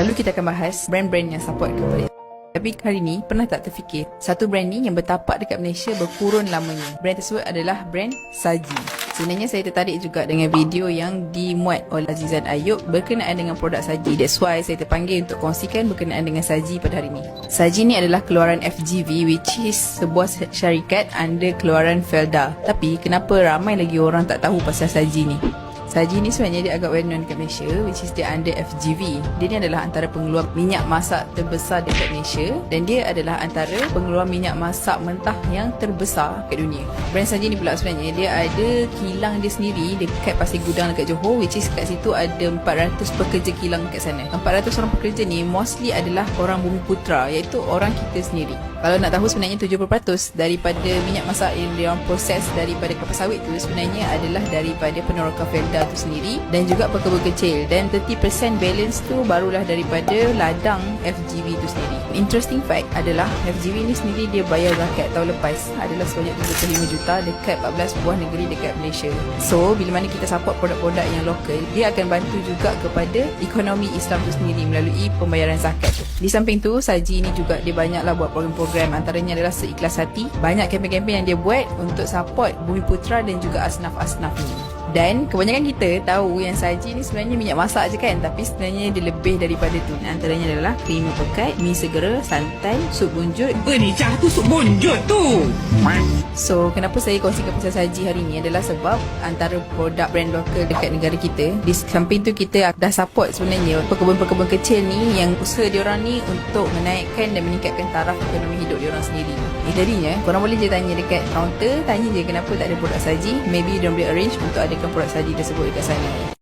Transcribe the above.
Lalu kita akan bahas brand-brand yang support kepada tapi hari ni pernah tak terfikir satu brand ni yang bertapak dekat Malaysia berkurun lamanya. Brand tersebut adalah brand Saji. Sebenarnya saya tertarik juga dengan video yang dimuat oleh Azizan Ayub berkenaan dengan produk Saji. That's why saya terpanggil untuk kongsikan berkenaan dengan Saji pada hari ini. Saji ni adalah keluaran FGV which is sebuah syarikat under keluaran Felda. Tapi kenapa ramai lagi orang tak tahu pasal Saji ni? Saji ni sebenarnya dia agak well known dekat Malaysia which is dia under FGV. Dia ni adalah antara pengeluar minyak masak terbesar dekat Malaysia dan dia adalah antara pengeluar minyak masak mentah yang terbesar dekat dunia. Brand Saji ni pula sebenarnya dia ada kilang dia sendiri dekat Pasir Gudang dekat Johor which is kat situ ada 400 pekerja kilang kat sana. 400 orang pekerja ni mostly adalah orang bumi putra iaitu orang kita sendiri. Kalau nak tahu sebenarnya 70% daripada minyak masak yang dia orang proses daripada kelapa sawit tu sebenarnya adalah daripada peneroka Felda tu sendiri dan juga pekebun kecil dan 30% balance tu barulah daripada ladang FGV tu sendiri. Interesting fact adalah FGV ni sendiri dia bayar zakat tahun lepas adalah sebanyak 25 juta dekat 14 buah negeri dekat Malaysia. So bila mana kita support produk-produk yang lokal, dia akan bantu juga kepada ekonomi Islam tu sendiri melalui pembayaran zakat tu. Di samping tu, Saji ni juga dia banyaklah buat program-program antaranya adalah Seikhlas Hati. Banyak kempen-kempen yang dia buat untuk support Bumi Putra dan juga asnaf-asnaf ni. Dan kebanyakan kita tahu yang saji ni sebenarnya minyak masak je kan Tapi sebenarnya dia lebih daripada tu. Antaranya adalah krima pekat, mi segera, santan, sup bunjut. Benicah tu sup bunjut tu? So kenapa saya kongsikan pasal saji hari ni adalah sebab Antara produk brand lokal dekat negara kita Di samping tu kita dah support sebenarnya Pekebun-pekebun kecil ni Yang usaha diorang ni untuk menaikkan dan meningkatkan taraf ekonomi hidup diorang sendiri. Eh jadinya korang boleh je tanya dekat counter Tanya je kenapa tak ada produk saji. Maybe diorang boleh arrange untuk ada produk saji tersebut dekat sana